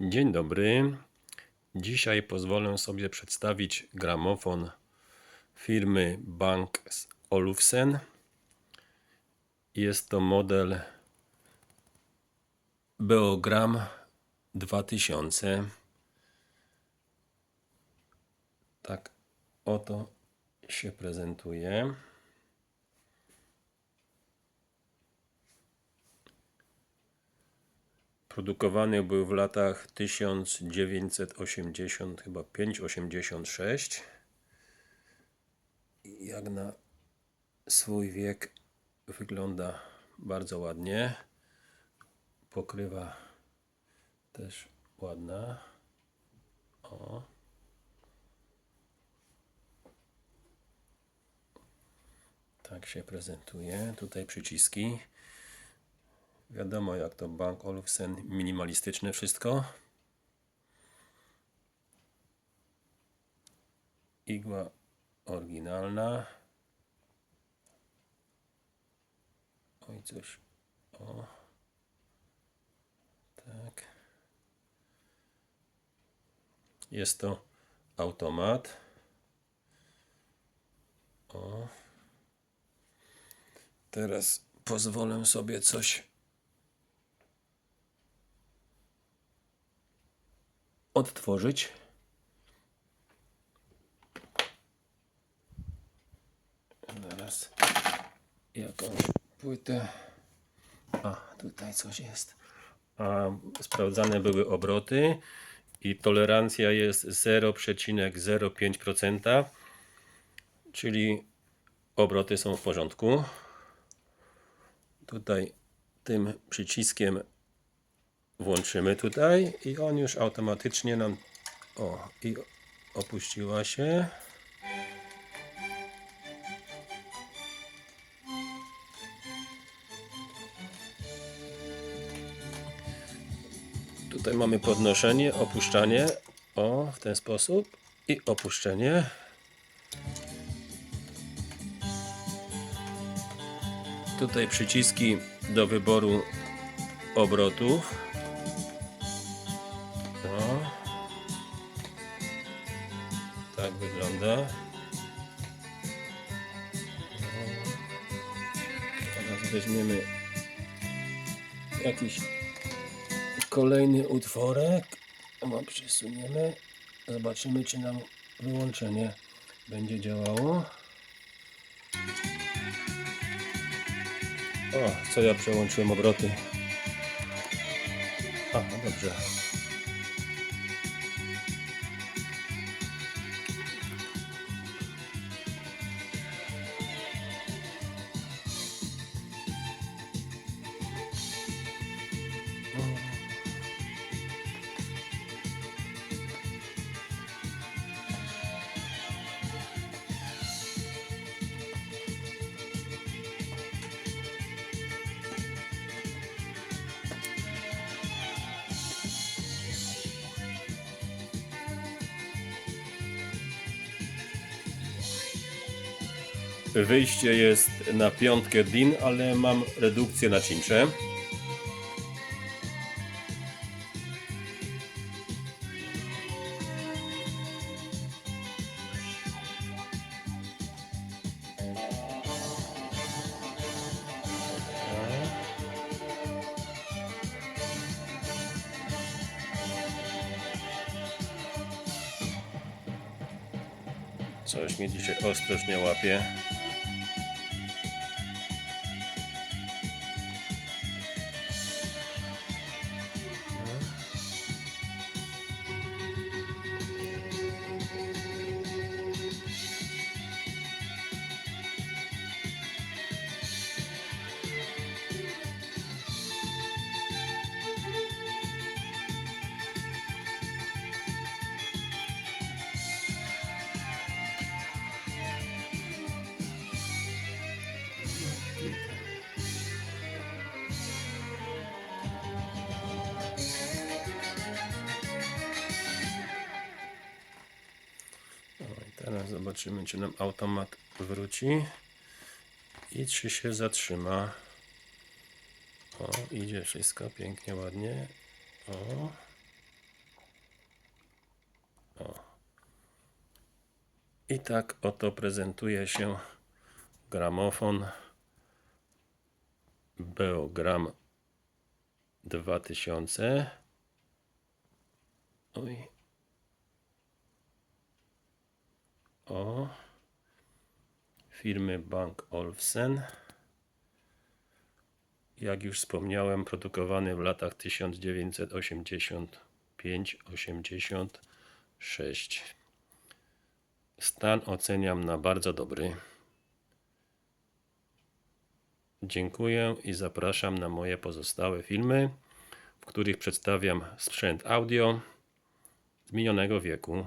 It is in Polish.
Dzień dobry. Dzisiaj pozwolę sobie przedstawić gramofon firmy Bank Olufsen. Jest to model Beogram 2000. Tak oto się prezentuje. Produkowany był w latach 1980, chyba 5-86. I Jak na swój wiek wygląda bardzo ładnie. Pokrywa też ładna. O. Tak się prezentuje. Tutaj przyciski. Wiadomo, jak to Bank Olufsen, minimalistyczne wszystko. Igła oryginalna. Oj, coś. O. Tak. Jest to automat. O. Teraz pozwolę sobie coś odtworzyć. Zaraz jakąś płytę. A, tutaj coś jest. A, sprawdzane były obroty i tolerancja jest 0,05%, czyli obroty są w porządku. Tutaj tym przyciskiem włączymy tutaj i on już automatycznie nam o i opuściła się. Tutaj mamy podnoszenie, opuszczanie o w ten sposób i opuszczenie. Tutaj przyciski do wyboru obrotów Tak wygląda. Teraz weźmiemy jakiś kolejny utworek. No, przesuniemy. Zobaczymy, czy nam wyłączenie będzie działało. O, co ja przełączyłem obroty. A, no dobrze. Wyjście jest na piątkę DIN, ale mam redukcję na cincze. Coś mi dzisiaj ostrość nie łapie. Teraz zobaczymy, czy nam automat wróci i czy się zatrzyma. O, idzie wszystko pięknie, ładnie. O. o. I tak oto prezentuje się gramofon Beogram 2000. Oj, O. Firmy Bank Olufsen. Jak już wspomniałem, produkowany w latach 1985-86. Stan oceniam na bardzo dobry. Dziękuję i zapraszam na moje pozostałe filmy, w których przedstawiam sprzęt audio z minionego wieku.